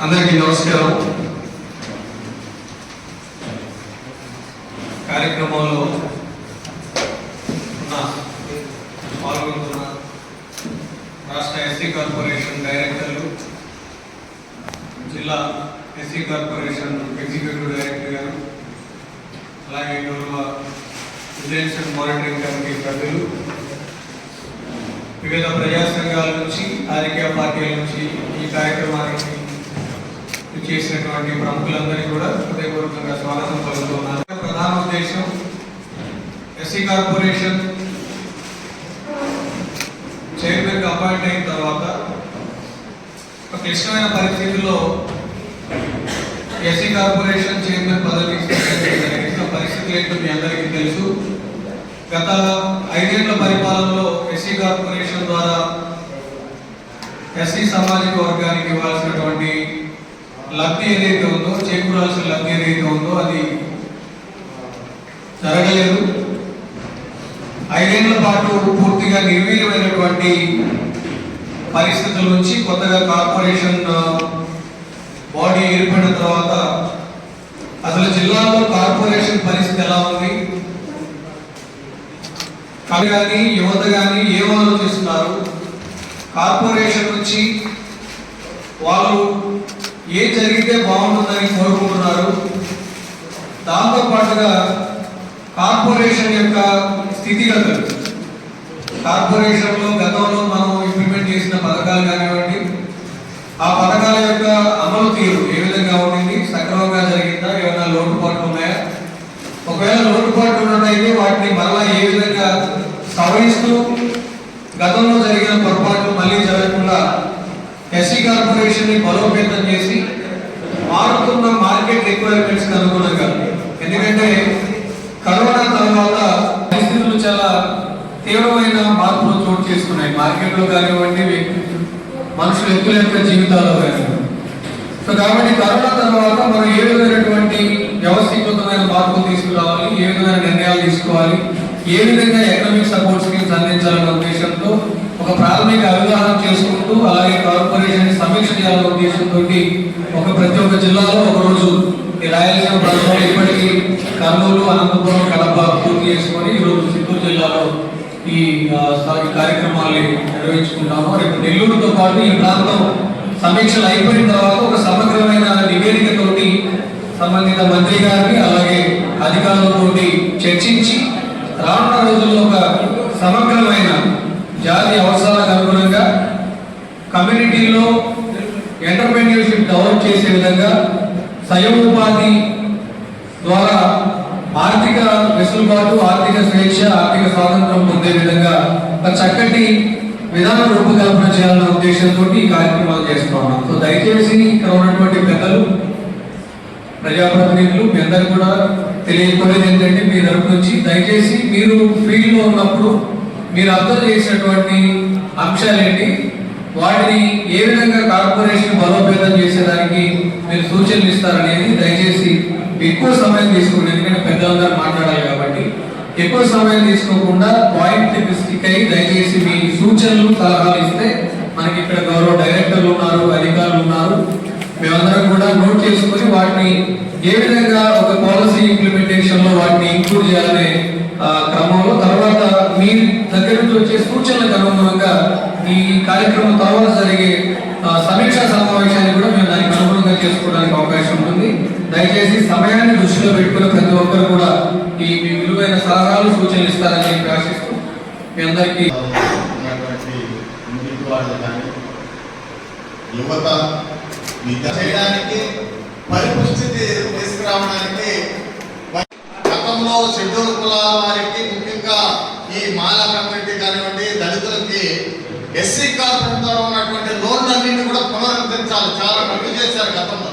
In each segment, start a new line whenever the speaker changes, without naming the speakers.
అందరికీ నమస్కారం. కార్యక్రమంలో ఉన్న పాల్గొంటున్న రాష్ట్ర ఎస్సీ కార్పొరేషన్ డైరెక్టర్లు జిల్లా ఎస్సీ కార్పొరేషన్ రెడ్డి గారు అలాగే గౌరవ విజిలెన్స్ మానిటరింగ్ కమిటీ సభ్యులు వివిధ ప్రజా సంఘాల నుంచి రాజకీయ పార్టీల నుంచి ఈ కార్యక్రమానికి చేసినటువంటి ప్రముఖులందరినీ కూడా హృదయపూర్వకంగా స్వాగతం పలుకుతున్నాను ప్రధాన ఉద్దేశం ఎస్సీ కార్పొరేషన్ చైర్మన్గా అపాయింట్ అయిన తర్వాత ఒక క్లిష్టమైన పరిస్థితుల్లో ఎస్సీ కార్పొరేషన్ చైర్మన్ పదవి జరిగిన పరిస్థితులు ఏంటో మీ అందరికీ తెలుసు. గత ఐదేళ్ళ పరిపాలనలో ఎస్సీ కార్పొరేషన్ ద్వారా ఎస్సీ సామాజిక వర్గానికి ఇవ్వాల్సినటువంటి లబ్ధి ఏదైతే ఉందో చేకూరాల్సిన లబ్ధి ఏదైతే ఉందో అది జరగలేదు. ఐదేళ్ళ పాటు పూర్తిగా నిర్వీర్యమైనటువంటి పరిస్థితుల నుంచి కొత్తగా కార్పొరేషన్ బాడీ ఏర్పడిన తర్వాత అసలు జిల్లాలో కార్పొరేషన్ పరిస్థితి ఎలా ఉంది? కవి కానీ యువత కానీ ఏం ఆలోచిస్తున్నారు? కార్పొరేషన్ నుంచి వాళ్ళు ఏ జరిగితే బాగుంటుందని కోరుకుంటున్నారు? దాంతో పాటుగా కార్పొరేషన్ యొక్క స్థితిగతులు. కార్పొరేషన్లో గతంలో మనం ఇంప్లిమెంట్ చేసిన పథకాలు కానివ్వండి ఆ పథకాల యొక్క అమలు తీరు ఏ విధంగా ఉండింది సక్రమంగా జరిగిందా ఏమైనా లోటుపాట్లు ఉన్నాయా ఒకవేళ లోటుపాట్లు ఉన్నట్టయితే వాటిని మరలా ఏ విధంగా సవరిస్తూ గతంలో జరిగిన పొరపాట్లు మళ్ళీ జరగకుండా ఎస్సీ కార్పొరేషన్ని బలోపేతం చేసి మారుతున్న మార్కెట్ రిక్వైర్మెంట్స్ అనుగుణంగా ఎందుకంటే కరోనా తర్వాత పరిస్థితులు చాలా తీవ్రమైన మార్పులు చోటు చేసుకున్నాయి కానివ్వండి మనుషులు ఎక్కువ యొక్క జీవితాల్లో కానివ్వండి సో కాబట్టి కరోనా తర్వాత మనం ఏ విధమైనటువంటి వ్యవస్థీకృతమైన మార్పులు తీసుకురావాలి ఏ విధమైన నిర్ణయాలు తీసుకోవాలి ఏ విధంగా ఎకనామిక్ సపోర్ట్ స్కీమ్స్ అందించాలనే ఉద్దేశంతో ఒక ప్రాథమిక అవగాహన చేసుకుంటూ అలాగే కార్పొరేషన్ సమీక్ష చేయాలనే ఉద్దేశంతో ఒక ప్రతి ఒక్క జిల్లాలో ఒక రోజు ఈ రాయలసీమ ప్రాంతంలో ఇప్పటికీ కర్నూలు అనంతపురం కడప పూర్తి చేసుకొని ఈరోజు చిత్తూరు జిల్లాలో ఈ ఆ, కార్యక్రమాల్ని నిర్వహించుకుంటాము. రేపు నెల్లూరుతో పాటు ఈ ప్రాంతం సమీక్షలు అయిపోయిన తర్వాత ఒక సమగ్రమైన నివేదికతోటి సంబంధిత మంత్రి గారిని అలాగే అధికారులతోటి చర్చించి రానున్న రోజుల్లో ఒక సమగ్రమైన జాతి అవసరాలకు అనుగుణంగా కమ్యూనిటీలో ఎంటర్ప్రెన్యూర్షిప్ డెవలప్ చేసే విధంగా స్వయం ఉపాధి ద్వారా ఆర్థిక వెసులుబాటు ఆర్థిక స్వేచ్ఛ ఆర్థిక స్వాతంత్రం పొందే విధంగా ఒక చక్కటి విధాన రూపకల్పన చేయాలన్న ఉద్దేశంతో ఈ కార్యక్రమాలు చేస్తున్నాం సో దయచేసి ఇక్కడ ఉన్నటువంటి పెద్దలు ప్రజాప్రతినిధులు మీ అందరు కూడా తెలియకపోయేది ఏంటంటే మీ తరపు నుంచి దయచేసి మీరు ఫీల్డ్లో ఉన్నప్పుడు మీరు అర్థం చేసినటువంటి అంశాలు ఏంటి వాటిని ఏ విధంగా కార్పొరేషన్ బలోపేతం చేసేదానికి మీరు సూచనలు ఇస్తారనేది దయచేసి ఎక్కువ సమయం తీసుకోండి ఎందుకంటే పెద్దలందరూ మాట్లాడాలి కాబట్టి ఎక్కువ సమయం తీసుకోకుండా పాయింట్ స్టిక్ అయ్యి దయచేసి మీ సూచనలు సలహాలు ఇస్తే మనకి ఇక్కడ గౌరవ డైరెక్టర్లు ఉన్నారు అధికారులు ఉన్నారు. మేమందరం కూడా నోట్ చేసుకొని వాటిని ఏ విధంగా ఒక పాలసీ ఇంప్లిమెంటేషన్లో వాటిని ఇంక్లూడ్ చేయాలనే క్రమంలో తర్వాత మీ దగ్గర నుంచి వచ్చే సూచనలకు అనుగుణంగా ఈ కార్యక్రమం తర్వాత జరిగే సమీక్షా సమావేశాన్ని కూడా మేము దానికి అనుగుణంగా చేసుకోవడానికి అవకాశం ఉంటుంది. దయచేసి సమయాన్ని దృష్టిలో పెట్టుకుని ప్రతి ఒక్కరు కూడా ఈ మీ విలువైన అందిస్తారని చెప్పి ఆశిస్తూ మీ అందరికీ
యువత విద్య చేయడానికి పరిపుష్టితి తీసుకురావడానికి గతంలో షెడ్యూల్ కులాల వారికి ముఖ్యంగా ఈ మాల కమ్యూనిటీ కానివ్వండి దళితులకి ఎస్సీ కార్పొరేట్ ద్వారా ఉన్నటువంటి లోన్లన్నింటినీ కూడా పునరుద్ధరించాలి. చాలా రద్దు చేశారు గతంలో.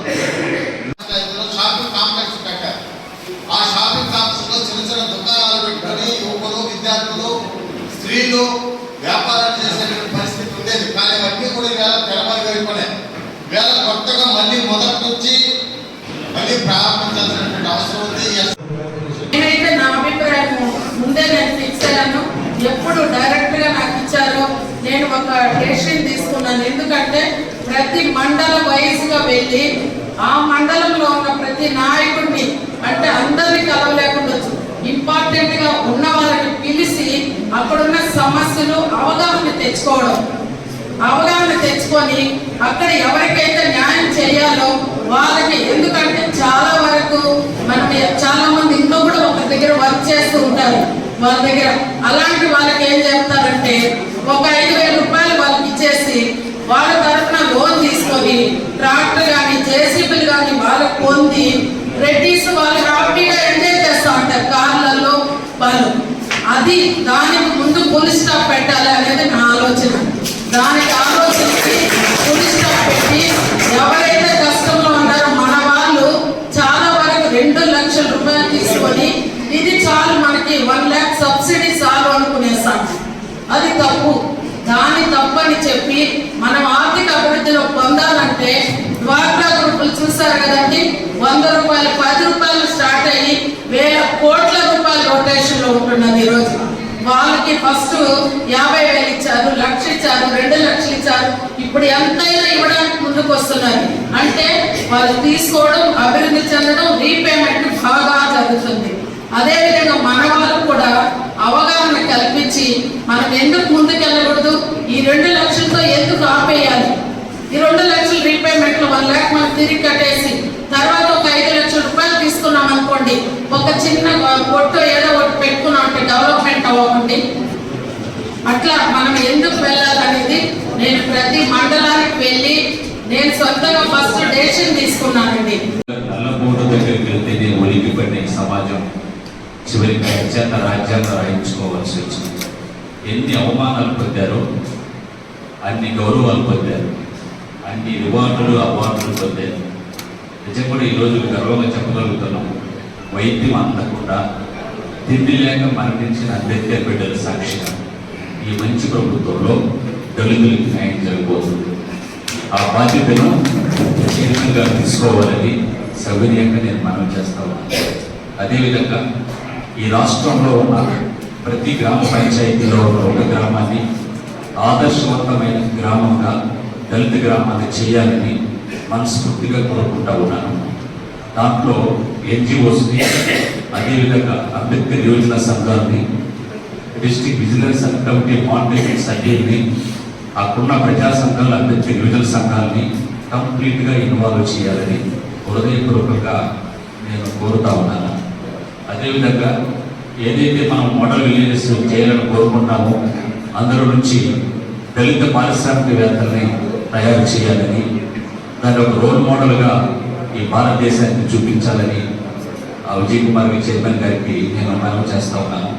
స్త్రీలు వ్యాపారం చేసే పరిస్థితి ఉండేది. కానీ అవన్నీ కూడా వేళ తెరమరుగు వేళ కొత్తగా మళ్ళీ మొదటి నుంచి మళ్ళీ ప్రారంభించాల్సినటువంటి అవసరం ఉంది.
నేనైతే నా అభిప్రాయం ముందే నేను ఫిక్స్ అయ్యాను. ఎప్పుడు డైరెక్ట్గా నాకు ఇచ్చారో నేను ఒక డెసిషన్ తీసుకున్నాను. ఎందుకంటే ప్రతి మండల వయసుగా గా వెళ్ళి ఆ మండలంలో ఉన్న ప్రతి నాయకుడిని అంటే అందరినీ కలవలేకుండొచ్చు ఇంపార్టెంట్గా ఉన్న వాళ్ళని పిలిచి అక్కడున్న సమస్యలు అవగాహన తెచ్చుకోవడం. అవగాహన తెచ్చుకొని అక్కడ ఎవరికైతే న్యాయం చేయాలో వాళ్ళకి ఎందుకంటే చాలా వరకు మనం చాలా మంది ఇంట్లో కూడా ఒక దగ్గర వర్క్ చేస్తూ ఉంటారు. వాళ్ళ దగ్గర అలాంటి వాళ్ళకి ఏం చెప్తారంటే ఒక ఐదు వేల రూపాయలు వాళ్ళకి ఇచ్చేసి వాళ్ళ తరఫున లోన్ తీసుకొని ట్రాక్టర్ కానీ జేసీబీలు కానీ వాళ్ళకి పొంది రెడ్డిస్ వాళ్ళు హ్యాపీగా ఎంజాయ్ చేస్తూ ఉంటారు. కార్లలో వాళ్ళు అది దానికి ముందు పులి స్టాప్ పెట్టాలి అనేది నా ఆలోచన. దానికి ఆలోచనకి పులి స్టాప్ పెట్టి ఎవరైతే కష్టంలో ఉన్నారో మన వాళ్ళు చాలా వరకు రెండు లక్షల రూపాయలు తీసుకొని ఇది చాలు మనకి వన్ ల్యాక్ సబ్సిడీ చాలు అనుకునేసాం అది తప్పు. దాని తప్పని చెప్పి మనం ఆర్థిక అభివృద్ధిలో పొందాలంటే డ్వాక్రా గ్రూపులు చూస్తారు కదండి? వంద రూపాయలు పది రూపాయలు స్టార్ట్ అయ్యి వేల కోట్ల రూపాయల రొటేషన్లో ఉంటున్నది ఈరోజు వాళ్ళకి ఫస్ట్ యాభై వేలు ఇచ్చారు లక్ష ఇచ్చారు రెండు లక్షలు ఇచ్చారు. ఇప్పుడు ఎంతైనా ఇవ్వడానికి ముందుకు వస్తున్నారు. అంటే వాళ్ళు తీసుకోవడం అభివృద్ధి చెందడం రీపేమెంట్ బాగా జరుగుతుంది. అదేవిధంగా మన వాళ్ళు కూడా అవగాహన కల్పించి మనం ఎందుకు ముందుకెళ్ళకూడదు? ఈ రెండు లక్షలతో ఎందుకు ఆపేయాలి? ఈ రెండు లక్షలు రీపేమెంట్లో వన్ ల్యాక్ మనం తిరిగి కట్టేసి తర్వాత ఒక ఐదు లక్షల రూపాయలు తీసుకున్నాం అనుకోండి ఒక చిన్న కొట్టు ఏదో ఒకటి పెట్టుకున్నాం అంటే డెవలప్మెంట్ అవ్వకండి అట్లా మనం ఎందుకు వెళ్ళాలనేది నేను ప్రతి మండలానికి వెళ్ళి నేను సొంతంగా ఫస్ట్ డెసిషన్ తీసుకున్నానండి.
సమాజం చివరికి అత్యంత రాజ్యాంగం రాయించుకోవాల్సి వచ్చింది. ఎన్ని అవమానాలు పొందారో అన్ని గౌరవాలు పొందారు. అన్ని రివార్డులు అవార్డులు పొందారు. నిజం కూడా ఈరోజు గర్వంగా చెప్పగలుగుతున్నాం వైద్యం అందకుండా తిండి లేక మరణించిన అంబేద్కర్ బిడ్డల సాక్షిగా ఈ మంచి ప్రభుత్వంలో దళితులకు న్యాయం జరగబోతుంది. ఆ బాధ్యతను చైతన్యంగా తీసుకోవాలని సౌకర్యంగా నేను మనం చేస్తా ఉన్నాను. అదేవిధంగా ఈ రాష్ట్రంలో ఉన్న ప్రతి గ్రామ పంచాయతీలో ఉన్న ఒక గ్రామాన్ని ఆదర్శవంతమైన గ్రామంగా దళిత గ్రామాన్ని చేయాలని మనస్ఫూర్తిగా కోరుకుంటా ఉన్నాను. దాంట్లో ఎన్జిఓస్ని అదేవిధంగా అంబేద్కర్ యోజన సంఘాలని డిస్ట్రిక్ట్ విజిలెన్స్ కమిటీ మానిటరింగ్ సభ్యుల్ని అక్కడున్న ప్రజా సంఘాలు అంబేద్కర్ యువజన సంఘాలని కంప్లీట్గా ఇన్వాల్వ్ చేయాలని హృదయపూర్వకంగా నేను కోరుతా ఉన్నాను. అదేవిధంగా ఏదైతే మనం మోడల్ విలేజెస్ చేయాలని కోరుకుంటామో అందరి నుంచి దళిత పారిశ్రామికవేత్తల్ని తయారు చేయాలని దాని ఒక రోల్ మోడల్గా ఈ భారతదేశానికి చూపించాలని విజయ్ కుమార్ చైర్మన్ గారికి నేను మనం చేస్తా ఉన్నాను.